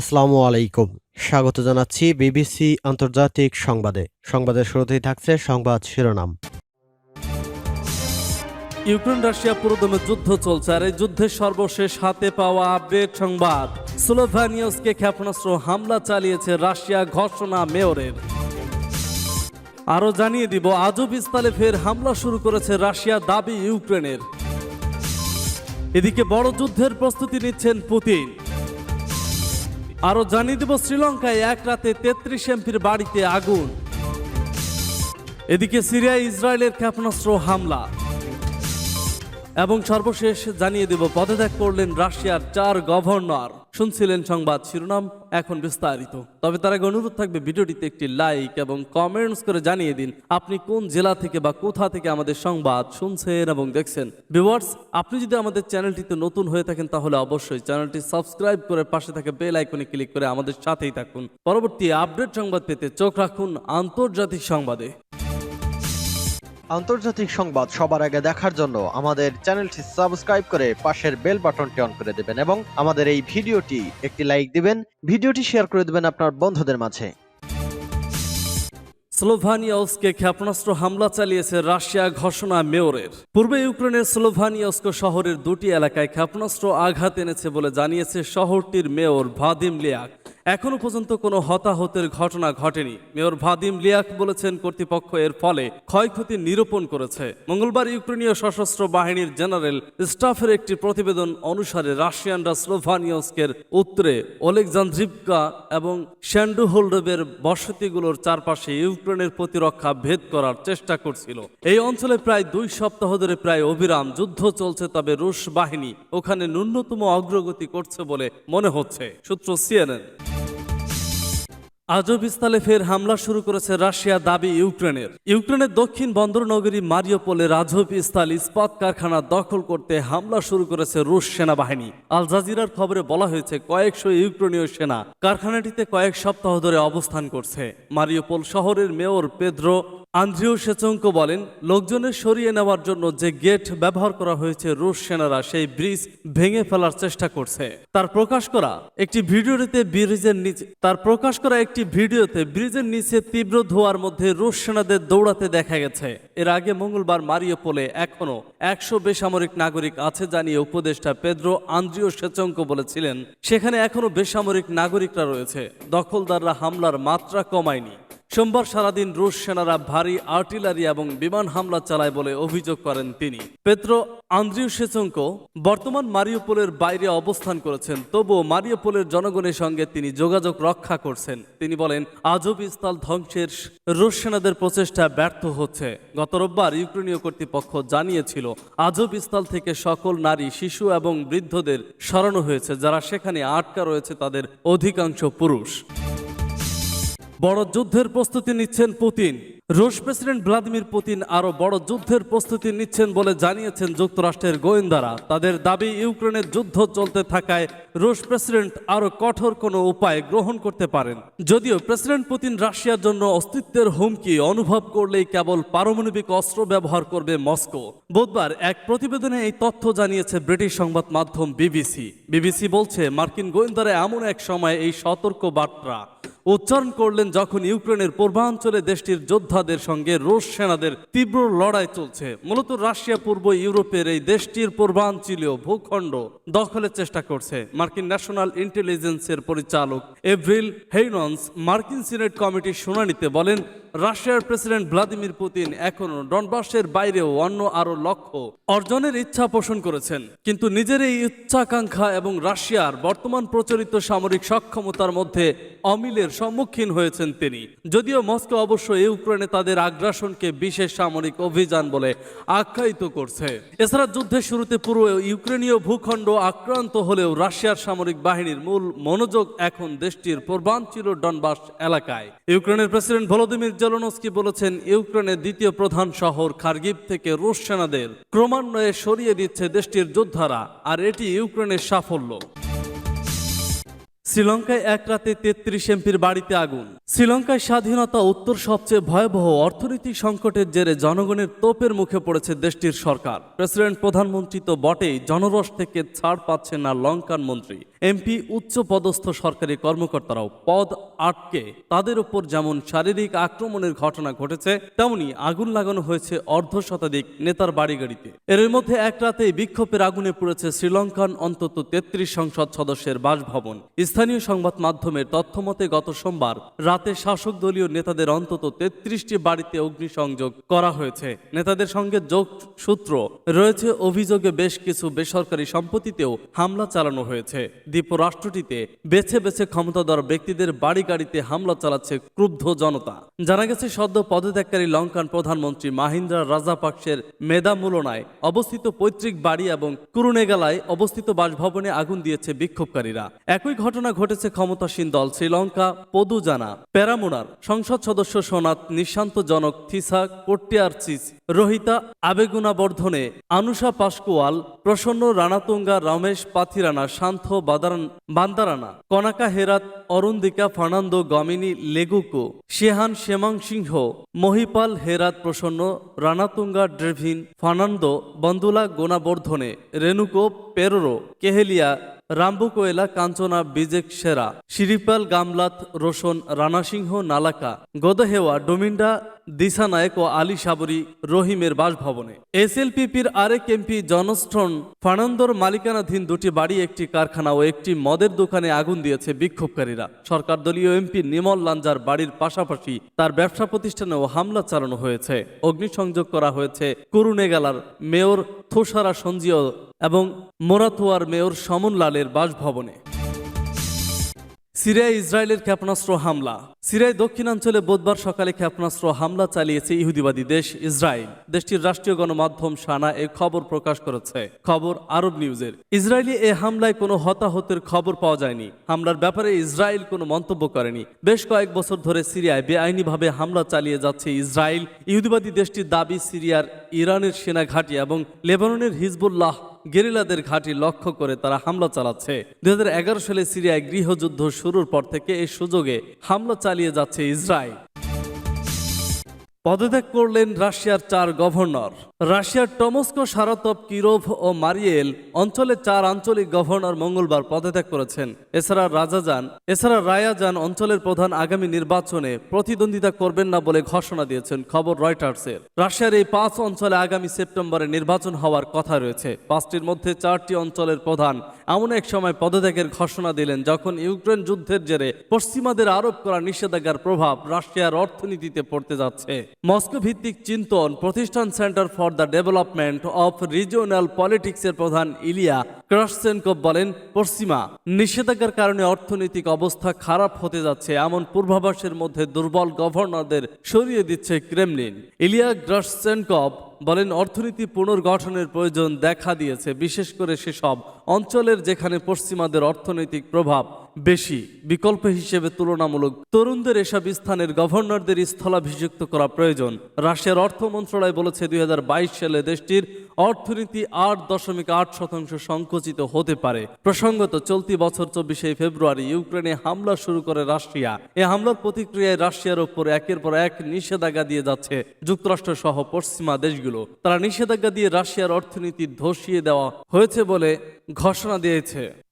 আসসালামু আলাইকুম। স্বাগত জানাচ্ছি বিবিসি আন্তর্জাতিক সংবাদে। সংবাদের শুরুতেই থাকছে সংবাদ শিরোনাম। ইউক্রেন রাশিয়া পুরোদমে যুদ্ধ চলছে আর এই যুদ্ধের সর্বশেষ হাতে পাওয়া আপডেট সংবাদ। স্লোভানিয়সকে ক্ষেপণাস্ত্র হামলা চালিয়েছে রাশিয়া ঘোষণা মেয়রের। আরও জানিয়ে দিব, আজব স্থলে ফের হামলা শুরু করেছে রাশিয়া দাবি ইউক্রেনের। এদিকে বড় যুদ্ধের প্রস্তুতি নিচ্ছেন পুতিন। আরও জানিয়ে দেব, শ্রীলঙ্কায় এক রাতে তেত্রিশ এমপির বাড়িতে আগুন। এদিকে সিরিয়ায় ইসরায়েলের ক্ষেপণাস্ত্র হামলা। এবং সর্বশেষ জানিয়ে দেব, পদত্যাগ করলেন রাশিয়ার চার গভর্নর। শুনছিলেন সংবাদ শিরোনাম এখন বিস্তারিত। তবে তার আগে অনুরোধ থাকবে ভিডিওটিতে একটি লাইক এবং কমেন্টস করে জানিয়ে দিন আপনি কোন জেলা থেকে বা কোথা থেকে আমাদের সংবাদ শুনছেন এবং দেখছেন। ভিউয়ার্স আপনি যদি আমাদের চ্যানেলটিতে নতুন হয়ে থাকেন তাহলে অবশ্যই চ্যানেলটি সাবস্ক্রাইব করে পাশে থাকা বেল আইকনে ক্লিক করে আমাদের সাথেই থাকুন। পরবর্তী আপডেট সংবাদ পেতে চোখ রাখুন আন্তর্জাতিক সংবাদে। আন্তর্জাতিক সংবাদ সবার আগে দেখার জন্য আমাদের চ্যানেলটি সাবস্ক্রাইব করে পাশের বেল বাটনটি অন করে দেবেন এবং আমাদের এই ভিডিওটি একটি লাইক দিবেন, ভিডিওটি শেয়ার করে দেবেন আপনার বন্ধুদের মাঝে। স্লোভানিয়াসকে ক্ষেপণাস্ত্র হামলা চালিয়েছে রাশিয়া ঘোষণা মেয়রের। পূর্বে ইউক্রেনের স্লোভানিয়াস্ক শহরের দুটি এলাকায় ক্ষেপণাস্ত্র আঘাত এনেছে বলে জানিয়েছে শহরটির মেয়র ভাদিম লিয়াক। এখনও পর্যন্ত কোনো হতাহতের ঘটনা ঘটেনি। মেয়র ভাদিম লিয়াক বলেছেন কর্তৃপক্ষ এর ফলে ক্ষয়ক্ষতি নিরূপণ করেছে। মঙ্গলবার ইউক্রেনীয় সশস্ত্র বাহিনীর জেনারেল স্টাফের একটি প্রতিবেদন অনুসারে রাশিয়ানরা স্লোভানিয়স্কের উত্তরে ওলেকজান্দ্রিভকা এবং শ্যান্ডুহোল্ডবের বসতিগুলোর চারপাশে ইউক্রেনের প্রতিরক্ষা ভেদ করার চেষ্টা করছিল। এই অঞ্চলে প্রায় দুই সপ্তাহ ধরে প্রায় অবিরাম যুদ্ধ চলছে, তবে রুশ বাহিনী ওখানে ন্যূনতম অগ্রগতি করছে বলে মনে হচ্ছে, সূত্র সিএনএন। আজব স্থলে ফের হামলা শুরু করেছে রাশিয়া দাবি ইউক্রেনের। ইউক্রেনের দক্ষিণ বন্দর নগরী মারিওপোলে রাজব ইস্তাল ইস্পাত কারখানা দখল করতে হামলা শুরু করেছে রুশ সেনাবাহিনী। আল জাজিরার খবরে বলা হয়েছে, কয়েকশো ইউক্রেনীয় সেনা কারখানাটিতে কয়েক সপ্তাহ ধরে অবস্থান করছে। মারিওপোল শহরের মেয়র পেদ্রো আন্দ্রিও সেচঙ্কো বলেন লোকজনের সরিয়ে নেওয়ার জন্য যে গেট ব্যবহার করা হয়েছে রুশ সেনারা, সেই ব্রিজ ভেঙে ফেলার চেষ্টা করছে। তার প্রকাশ করা একটি ভিডিওতে ব্রিজের নিচে, তার প্রকাশ করা একটি ভিডিওতে ব্রিজের নিচে তীব্র ধোয়ার মধ্যে রুশ সেনাদের দৌড়াতে দেখা গেছে। এর আগে মঙ্গলবার মারিওপোলে এখনও একশো বেসামরিক নাগরিক আছে জানিয়ে উপদেষ্টা পেদ্রো আন্দ্রিও সেচঙ্ক বলেছিলেন, সেখানে এখনও বেসামরিক নাগরিকরা রয়েছে। দখলদাররা হামলার মাত্রা কমায়নি। সোমবার সারাদিন রুশ সেনারা ভারী আর্টিলারি এবং বিমান হামলা চালায় বলে অভিযোগ করেন তিনি। পেত্রো আন্দ্রিউ সেচঙ্কো বর্তমান মারিওপোলের বাইরে অবস্থান করেছেন, তবুও মারিওপোলের জনগণের সঙ্গে তিনি যোগাযোগ রক্ষা করছেন। তিনি বলেন আজব স্থল ধ্বংসের রুশ সেনাদের প্রচেষ্টা ব্যর্থ হচ্ছে। গত রোববার ইউক্রেনীয় কর্তৃপক্ষ জানিয়েছিল আজব স্থল থেকে সকল নারী, শিশু এবং বৃদ্ধদের সরানো হয়েছে, যারা সেখানে আটকা রয়েছে তাদের অধিকাংশ পুরুষ। বড় যুদ্ধের প্রস্তুতি নিচ্ছেন পুতিন। রুশ প্রেসিডেন্ট ভ্লাদিমির পুতিন আরও বড় যুদ্ধের প্রস্তুতি নিচ্ছেন বলে জানিয়েছেন যুক্তরাষ্ট্রের গোয়েন্দারা। তাদের দাবি, ইউক্রেনের যুদ্ধ চলতে থাকায় রুশ প্রেসিডেন্ট আরও কঠোর কোনো উপায় গ্রহণ করতে পারেন। যদিও প্রেসিডেন্ট পুতিন রাশিয়ার জন্য অস্তিত্বের হুমকি অনুভব করলেই কেবল পারমাণবিক অস্ত্র ব্যবহার করবে মস্কো। বুধবার এক প্রতিবেদনে এই তথ্য জানিয়েছে ব্রিটিশ সংবাদ মাধ্যম বিবিসি। বিবিসি বলছে, মার্কিন গোয়েন্দারা এমন এক সময় এই সতর্ক বার্তা উচ্চারণ করলেন যখন ইউক্রেনের পূর্বাঞ্চলে দেশটির যোদ্ধাদের সঙ্গে রুশ সেনাদের তীব্র লড়াই চলছে। মূলত রাশিয়া পূর্ব ইউরোপের এই দেশটির পূর্বাঞ্চলীয় ভূখণ্ড দখলের চেষ্টা করছে। মার্কিন ন্যাশনাল ইন্টেলিজেন্সের পরিচালক এভ্রিল হেইনন্স মার্কিন সিনেট কমিটির শুনানিতে বলেন রাশিয়ার প্রেসিডেন্ট ভ্লাদিমির পুতিন এখনও ডনবাসের বাইরেও অন্য আরও লক্ষ্য অর্জনের ইচ্ছা পোষণ করেছেন। কিন্তু নিজের এই ইচ্ছাকাঙ্ক্ষা এবং রাশিয়ার বর্তমান প্রচলিত সামরিক সক্ষমতার মধ্যে অমিলের সম্মুখীন হয়েছেন তিনি। যদিও মস্কো অবশ্য ইউক্রেনে তাদের আগ্রাসনকে বিশেষ সামরিক অভিযান বলে আখ্যায়িত করছে। এছাড়া যুদ্ধের শুরুতে পুরো ইউক্রেনীয় ভূখণ্ড আক্রান্ত হলেও রাশিয়ার সামরিক বাহিনীর মূল মনোযোগ এখন দেশটির পূর্বাঞ্চল ডনবাস এলাকায়। ইউক্রেনের প্রেসিডেন্ট ভলোদিমির জেলনস্কি বলেছেন ইউক্রেনের দ্বিতীয় প্রধান শহর খার্গিভ থেকে রুশ সেনাদের ক্রমান্বয়ে সরিয়ে দিচ্ছে দেশটির যোদ্ধারা, আর এটি ইউক্রেনের সাফল্য। শ্রীলঙ্কায় এক রাতে তেত্রিশ এমপির বাড়িতে আগুন। শ্রীলঙ্কায় স্বাধীনতা উত্তর সবচেয়ে ভয়াবহ অর্থনৈতিক সংকটের জেরে জনগণের তোপের মুখে পড়েছে দেশটির সরকার। প্রেসিডেন্ট, প্রধানমন্ত্রী তো বটেই, জনরস থেকে ছাড় পাচ্ছেন না লঙ্কান মন্ত্রী। এমপি উচ্চ পদস্থ সরকারি কর্মকর্তারাও পদ আটকে। তাদের উপর যেমন শারীরিক আক্রমণের ঘটনা ঘটেছে, তেমনি আগুন লাগানো হয়েছে অর্ধ শতাধিক নেতার বাড়িগাড়িতে। এর মধ্যে এক রাতেই বিক্ষোভের আগুনে পুড়েছে শ্রীলঙ্কান অন্তত তেত্রিশ সংসদ সদস্যের বাসভবন। স্থানীয় সংবাদ মাধ্যমের তথ্যমতে গত সোমবার রাতে শাসক দলীয় নেতাদের অন্তত তেত্রিশটি বাড়িতে অগ্নিসংযোগ করা হয়েছে। নেতাদের সঙ্গে যোগ সূত্র রয়েছে, অভিযোগে বেশ কিছু বেসরকারি সম্পত্তিতেও হামলা চালানো হয়েছে। দ্বীপ রাষ্ট্রটিতে বেছে বেছে ক্ষমতাধর ব্যক্তিদের বাড়ি গাড়িতে হামলা চালাচ্ছে ক্রুব্ধ জনতা। জানা গেছে, সদ্য পদত্যাগকারী লঙ্কান প্রধানমন্ত্রী মাহিন্দ্রা রাজাপাকসের মেদামুলনায় অবস্থিত পৈতৃক বাড়ি এবং কুরুনেগালায় অবস্থিত বাসভবনে আগুন দিয়েছে বিক্ষোভকারীরা। একই ঘটনা ঘটেছে ক্ষমতাসীন দল শ্রীলঙ্কা, পদুজানা, প্যারামুনার, সংসদ সদস্য সোনাত নিশান্তজনক, থিসা কোট্টিয়ারচিস রোহিতা আবেগুনা বর্ধনে আনুষা পাসকোয়াল প্রসন্ন রানাতুঙ্গা, রমেশ পাথিরানা, শান্ত বাদারান, বান্দারানা, কনাকা হেরাত, অরুন্দিকা ফার্নান্দো, গমিনী লেগুকো, শেহান শেমাং সিংহ মহিপাল হেরাত প্রসন্ন, রানাতুঙ্গা ড্রেভিন, ফার্নান্দো, বন্দুলা গোনাবর্ধনে রেনুকো পেরোরো, কেহেলিয়া, রাম্বুকোয়েলা কাঞ্চনা, বিজেক সেরা, শিরিপাল গামলাত, রোশন, রানাসিংহ নালাকা, গদহেওয়া, ডোমিন্ডা দিশানায়ক ও আলী সাবরি রহিমের বাসভবনে। এসএলপিপির আরেক এমপি জনস্টন ফার্নান্দোর মালিকানাধীন দুটি বাড়ি, একটি কারখানা ও একটি মদের দোকানে আগুন দিয়েছে বিক্ষোভকারীরা। সরকার দলীয় এমপি নিমল লাঞ্জার বাড়ির পাশাপাশি তার ব্যবসা প্রতিষ্ঠানেও হামলা চালানো হয়েছে। অগ্নিসংযোগ করা হয়েছে করুণেগালার মেয়র থোসারা সঞ্জিও এবং মোরাথুয়ার মেয়র সমন লালের বাসভবনে। সিরিয়ায় ইসরায়েলের ক্ষেপণাস্ত্র হামলা। সিরিয়ায় দক্ষিণাঞ্চলে বুধবার সকালে ক্ষেপণাস্ত্র হামলা চালিয়েছে ইহুদিবাদী দেশ ইসরায়েল। দেশটির রাষ্ট্রীয় গণমাধ্যম সানা এ খবর প্রকাশ করেছে। খবর আরব নিউজের। ইসরায়েলি এ হামলায় কোনো হতাহতের খবর পাওয়া যায়নি। হামলার ব্যাপারে ইসরায়েল কোনো মন্তব্য করেনি। বেশ কয়েক বছর ধরে সিরিয়ায় বেআইনিভাবে হামলা চালিয়ে যাচ্ছে ইসরায়েল। ইহুদিবাদী দেশটির দাবি সিরিয়ার ইরানের সেনা ঘাঁটি এবং লেবাননের হিজবুল্লাহ গেরিলাদের ঘাঁটি লক্ষ্য করে তারা হামলা চালাচ্ছে। দুই হাজার এগারো সালে সিরিয়ায় গৃহযুদ্ধ শুরুর পর থেকে এই সুযোগে হামলা চালিয়ে যাচ্ছে ইসরায়েল পদত্যাগ করলেন রাশিয়ার চার গভর্নর। রাশিয়ার টমস্কো, সারাতপ, কিরোভ ও মারিয়েল অঞ্চলের চার আঞ্চলিক গভর্নর মঙ্গলবার পদত্যাগ করেছেন। এছাড়া রাজাজান, এছাড়া রায়াজান অঞ্চলের প্রধান আগামী নির্বাচনে প্রতিদ্বন্দ্বিতা করবেন না বলে ঘোষণা দিয়েছেন খবর রয়টার্সের। রাশিয়ার এই পাঁচ অঞ্চলে আগামী সেপ্টেম্বরে নির্বাচন হওয়ার কথা রয়েছে। পাঁচটির মধ্যে চারটি অঞ্চলের প্রধান এমন এক সময় পদত্যাগের ঘোষণা দিলেন যখন ইউক্রেন যুদ্ধের জেরে পশ্চিমাদের আরোপ করা নিষেধাজ্ঞার প্রভাব রাশিয়ার অর্থনীতিতে পড়তে যাচ্ছে। মস্কো ভিত্তিক চিন্তন প্রতিষ্ঠান centre for the development of regional পলিটিক্সের প্রধান ইলিয়া ক্রাসচেনকভ বলেন, পশ্চিমা, নিষেধাজ্ঞার কারণে অর্থনৈতিক অবস্থা খারাপ হতে যাচ্ছে, এমন পূর্বাভাসের মধ্যে দুর্বল গভর্নরদের সরিয়ে দিচ্ছে ক্রেমলিন। ইলিয়া গ্রাসচেনকভ বলেন, অর্থনীতি পুনর্গঠনের প্রয়োজন দেখা দিয়েছে, বিশেষ করে সেসব অঞ্চলের যেখানে পশ্চিমাদের অর্থনৈতিক প্রভাব বেশি বিকল্প হিসেবে তুলনামূলক তরুণদের এসব স্থানের গভর্নরদের স্থলাভিষিক্ত করা প্রয়োজন। রাশিয়ার অর্থ মন্ত্রণালয় বলেছে দুই সালে দেশটির অর্থনীতি আট দশমিক আট শতাংশ সংকুচিত হতে পারে। প্রসঙ্গত, চলতি বছর চব্বিশে ফেব্রুয়ারি ইউক্রেনে হামলা শুরু করে রাশিয়া। এ হামলার প্রতিক্রিয়ায় রাশিয়ার ওপর একের পর এক নিষেধাজ্ঞা দিয়ে যাচ্ছে যুক্তরাষ্ট্র সহ পশ্চিমা দেশগুলো। তারা নিষেধাজ্ঞা দিয়ে রাশিয়ার অর্থনীতি ধসিয়ে দেওয়া হয়েছে বলে ঘোষণা দিয়েছে।